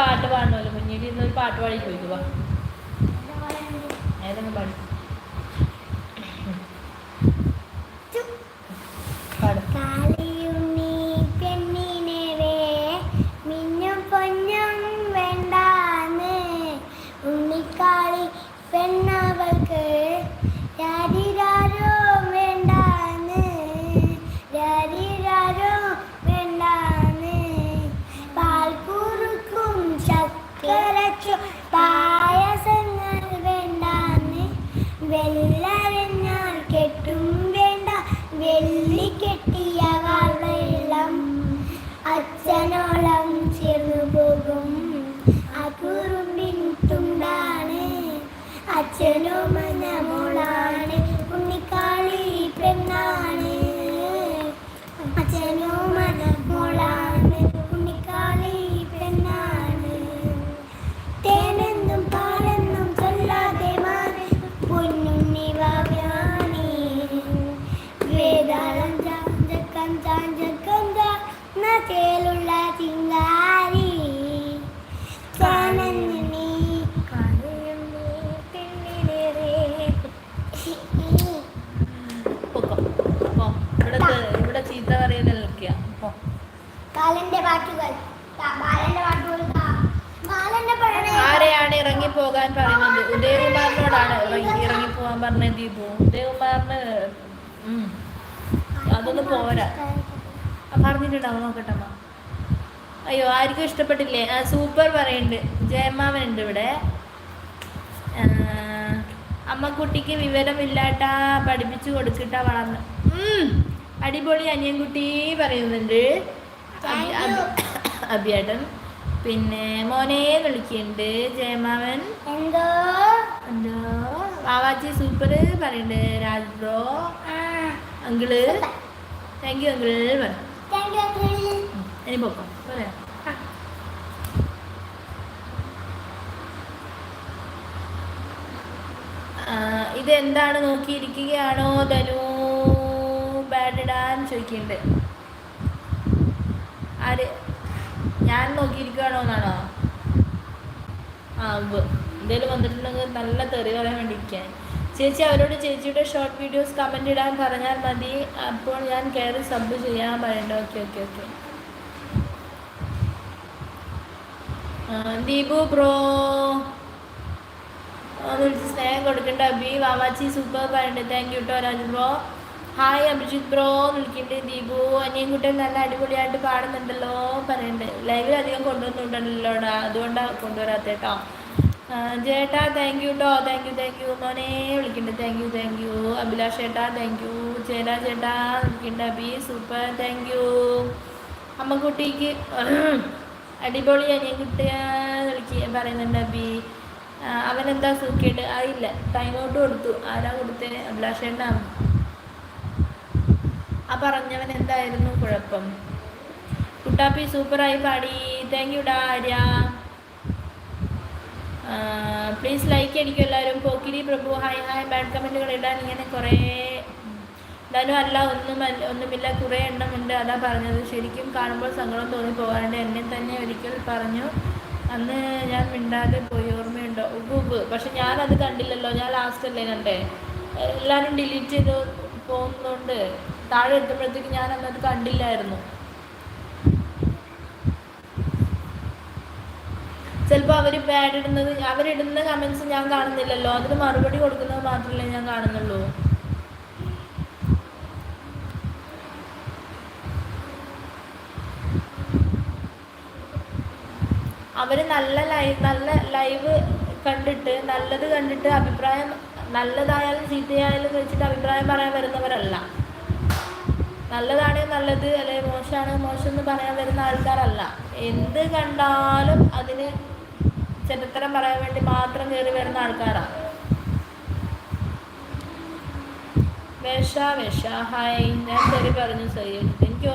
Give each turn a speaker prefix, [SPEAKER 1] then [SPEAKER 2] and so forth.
[SPEAKER 1] പാട്ട് പാടണമല്ലോ. മുന്നിൽ ഇരുന്ന് ഒരു പാട്ട് പാടി ചോദിക്കുക ഏതെങ്കിലും പാടി.
[SPEAKER 2] പെണ്ണിനെ വേണ്ടാന്ന്. ഉണ്ണിക്കാളി പെണ്ണവൾക്ക് Se no más. ബാലന്റെ കാ- ബാലന്റെ പഠനം
[SPEAKER 1] ആരെയാണ് ഇറങ്ങി പോകാൻ പറയുന്നത്? ഉദയകുമാറിനോടാണ് ഇറങ്ങി ഇറങ്ങി പോകാൻ പറഞ്ഞത് ദീപു. ഉദയകുമാറിന് അതൊന്നും പോരാ. പറഞ്ഞിട്ടുണ്ടാവും നോക്കട്ടെ അമ്മ. അയ്യോ ആർക്കും ഇഷ്ടപ്പെട്ടില്ലേ? സൂപ്പർ പറയുന്നുണ്ട്. ജയമാവൻ ഉണ്ട് ഇവിടെ അമ്മക്കുട്ടിക്ക് വിവരമില്ലാട്ടാ പഠിപ്പിച്ചു കൊടുക്കിട്ടാ വളർന്ന് അടിപൊളി അനിയൻകുട്ടി പറയുന്നുണ്ട്. അബി- പിന്നെ മോനെ വിളിക്കുന്നുണ്ട് ജയമാവൻ
[SPEAKER 2] എന്തോ?
[SPEAKER 1] എന്തോ? വാവാച്ചി സൂപ്പർ പറയുന്നുണ്ട് Raj bro. Uncle. Thank you
[SPEAKER 2] uncle
[SPEAKER 1] ഉം, ഇനി പോക്കാം. ആ, ഇത് എന്താണ് നോക്കിയിരിക്കുകയാണോ ധനു? ബാഡ് ഡാൻ ചോദിക്കുന്നുണ്ട് ആര്? ഞാൻ നോക്കിയിരിക്കുകയാണോ എന്നാണോ? ആ എന്തെങ്കിലും വന്നിട്ടുണ്ടെങ്കിൽ നല്ല തെറി പറയാൻ വേണ്ടി വേണ്ടിയിരിക്കാൻ ചേച്ചി അവരോട് ചേച്ചിയുടെ ഷോർട്ട് വീഡിയോസ് കമന്റ് ഇടാൻ പറഞ്ഞാൽ മതി. അപ്പോൾ ഞാൻ കയറി സബ് ചെയ്യാൻ പറയണ്ട. Okay okay okay Deepu bro ഒന്ന് വിളിച്ച് സ്നേഹം കൊടുക്കണ്ട. അബി വാവാച്ചി സൂപ്പർ പറയണ്ടേ. താങ്ക് യു കേട്ടോ Raju bro hi Abhijith bro വിളിക്കുന്നുണ്ട് ദീപു. കുട്ടികൾ നല്ല അടിപൊളിയായിട്ട് പാടുന്നുണ്ടല്ലോ പറയുന്നുണ്ട്. ലൈവിൽ അധികം കൊണ്ടുവന്നുണ്ടല്ലോടാ അതുകൊണ്ടാണ് കൊണ്ടുവരാത്ത കേട്ടോ ആ, ചേട്ടാ താങ്ക് യു കേട്ടോ താങ്ക് യു താങ്ക് യു മോനെ വിളിക്കുന്നുണ്ട് thank you thank you Abhilash ചേട്ടാ താങ്ക് യു ചേട്ടാ ചേട്ടാ വിളിക്കുന്നുണ്ട് അബി സൂപ്പർ താങ്ക് യു അമ്മക്കുട്ടിക്ക് അടിപൊളി അനിയൻകുട്ടിയെ വിളിക്ക പറയുന്നുണ്ട് അബി ആ, അവനെന്താ സൂക്കേട്ട് ഇല്ല. ടൈം ഔട്ട് കൊടുത്തു. ആരാ കൊടുത്തേ? അഭിലാഷേണ്ണ ആ പറഞ്ഞവൻ എന്തായിരുന്നു കുഴപ്പം? കുട്ടാപ്പി സൂപ്പറായി പാടി. താങ്ക് യുടാ ആര്യ. പ്ലീസ് ലൈക്ക് അടിക്കും എല്ലാവരും. Pokkiri Prabhu hi hi bad കമന്റുകൾ ഇടാൻ ഇങ്ങനെ കുറേ എന്തായാലും അല്ല ഒന്നും ഒന്നുമില്ല. കുറേ എണ്ണമുണ്ട് അതാ പറഞ്ഞത്. ശരിക്കും കാണുമ്പോൾ സങ്കടം തോന്നി പോകാറുണ്ട്. എന്നെ തന്നെ ഒരിക്കൽ പറഞ്ഞു. അന്ന് ഞാൻ മിണ്ടാതെ പോയി. ഓർമ്മയുണ്ടോ? ഉപ്പ് ഉപ്പ് പക്ഷെ ഞാനത് കണ്ടില്ലല്ലോ. ഞാൻ ലാസ്റ്റ് അല്ലേ കണ്ടേ? എല്ലാവരും ഡിലീറ്റ് ചെയ്ത്. പോകുന്നതുകൊണ്ട് താഴെ എത്തുമ്പോഴത്തേക്ക് ഞാൻ അന്നത് കണ്ടില്ലായിരുന്നു. ചിലപ്പോൾ അവർ ബാഡ് ഇടുന്നത് അവരിടുന്ന കമൻസ് ഞാൻ കാണുന്നില്ലല്ലോ. അതിന് മറുപടി കൊടുക്കുന്നത് മാത്രമല്ലേ ഞാൻ കാണുന്നുള്ളൂ. അവർ നല്ല ലൈവ് നല്ല ലൈവ് കണ്ടിട്ട് നല്ലത് കണ്ടിട്ട് അഭിപ്രായം നല്ലതായാലും ചീത്തയായാലും വെച്ചിട്ട് അഭിപ്രായം പറയാൻ വരുന്നവരല്ല. നല്ലതാണ് നല്ലത് അല്ലെങ്കിൽ മോശമാണ് മോശം എന്ന് പറയാൻ വരുന്ന ആൾക്കാരല്ല. എന്ത് കണ്ടാലും അതിന് ചരിത്രം പറയാൻ വേണ്ടി മാത്രം കയറി വരുന്ന ആൾക്കാരാണ് വേഷ വേഷ. ഹായ്. ഞാൻ ശരി പറഞ്ഞു സൈ എനിക്ക്